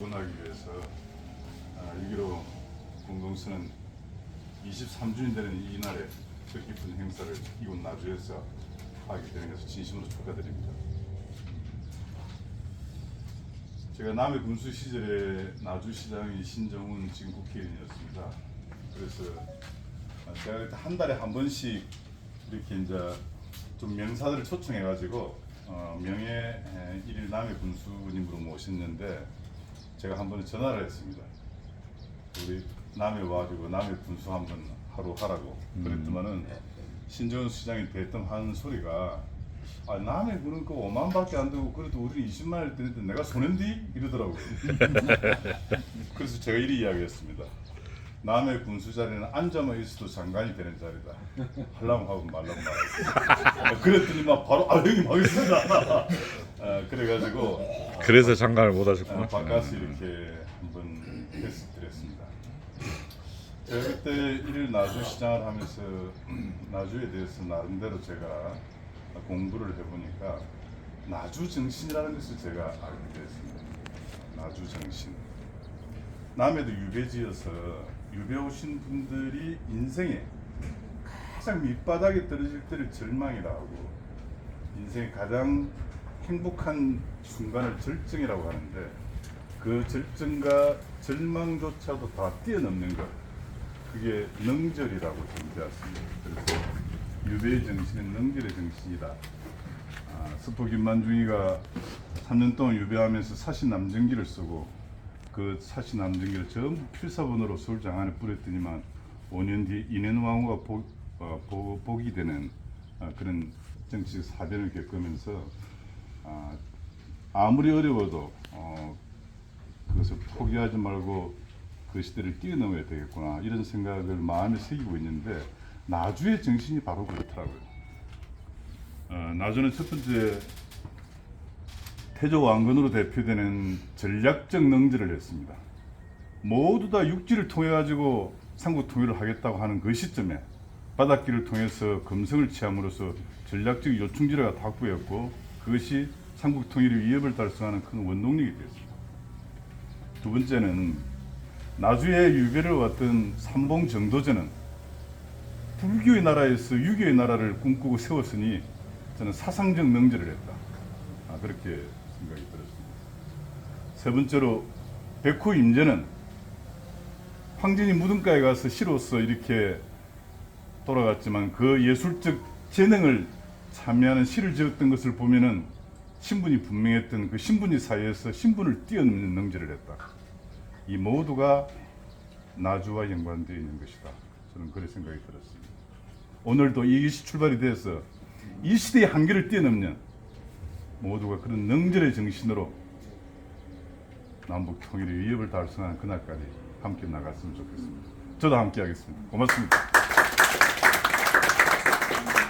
원하기 위해서 아, 6.15 공동선언 23주년 되는 이 날에 뜻깊은 행사를 이곳 나주에서 하게 되는 것을 진심으로 축하드립니다. 제가 남해 군수 시절에 나주시장이 신정훈 지금 국회의원이었습니다. 그래서 아, 제가 그때 한 달에 한 번씩 이렇게 이제 좀 명사들을 초청해가지고 어, 명예 에, 일일 남해 군수님으로 모셨는데 제가 한 번에 전화를 했습니다. 우리 남해 와가지고 남해 군수 한번 하루 하라고 그랬더만은 신정훈 시장이 대뜸 하는 소리가 아 남해 군은 그 5만밖에 안 되고 그래도 우리 20만을 드는데 내가 손해인디 이러더라고요. 그래서 제가 이리 이야기했습니다. 남해 군수 자리는 앉아만 있어도 장관이 되는 자리다. 하려면 하고 말라면 말하고. 그랬더니 막 바로 아 형님 하겠습니다. 아, 그래가지고 그래서 장관을 못 어, 하셨구나. 바꿔서 이렇게 한번 테스트 드렸습니다. 제가 그때 일일 나주 시장을 하면서 나주에 대해서 나름대로 제가 공부를 해보니까 나주 정신이라는 것을 제가 알게 됐습니다. 나주 정신. 남해도 유배지여서 유배 오신 분들이 인생에 가장 밑바닥에 떨어질 때를 절망이라 하고 인생의 가장 행복한 순간을 절정이라고 하는데 그 절정과 절망조차도 다 뛰어넘는 것 그게 능절이라고 정되었습니다. 그래서 유배의 정신은 능절의 정신이다. 아, 스포 김만중이가 3년 동안 유배하면서 사신 남정기를 쓰고 그 사신 남정기를 전부 필사본으로 서울 장 안에 뿌렸더니만 5년 뒤 인해왕후가 복, 어, 복, 복이 되는 아, 그런 정치적 사변을 겪으면서 아, 아무리 어려워도 어, 그것을 포기하지 말고 그 시대를 뛰어넘어야 되겠구나 이런 생각을 마음에 새기고 있는데 나주의 정신이 바로 그렇더라고요. 어, 나주는 첫 번째 태조 왕건으로 대표되는 전략적 능지를 했습니다. 모두 다 육지를 통해 가지고 삼국 통일을 하겠다고 하는 그 시점에 바닷길을 통해서 금성을 취함으로써 전략적 요충지를 확보했고 그것이 삼국 통일의 위협을 달성하는 큰 원동력이 되었습니다. 두 번째는 나주에 유배를 왔던 삼봉 정도전은 불교의 나라에서 유교의 나라를 꿈꾸고 세웠으니 저는 사상적 명제를 했다. 아, 그렇게 생각이 들었습니다. 세 번째로 백호 임제는 황진이 무등가에 가서 시로서 이렇게 돌아갔지만 그 예술적 재능을 참여하는 시를 지었던 것을 보면은 신분이 분명했던 그 신분이 사이에서 신분을 뛰어넘는 능지를 했다. 이 모두가 나주와 연관되어 있는 것이다. 저는 그런 생각이 들었습니다. 오늘도 이것이 출발이 돼서 이 시대의 한계를 뛰어넘는 모두가 그런 능절의 정신으로 남북 통일의 위협을 달성하는 그날까지 함께 나갔으면 좋겠습니다. 저도 함께 하겠습니다. 고맙습니다.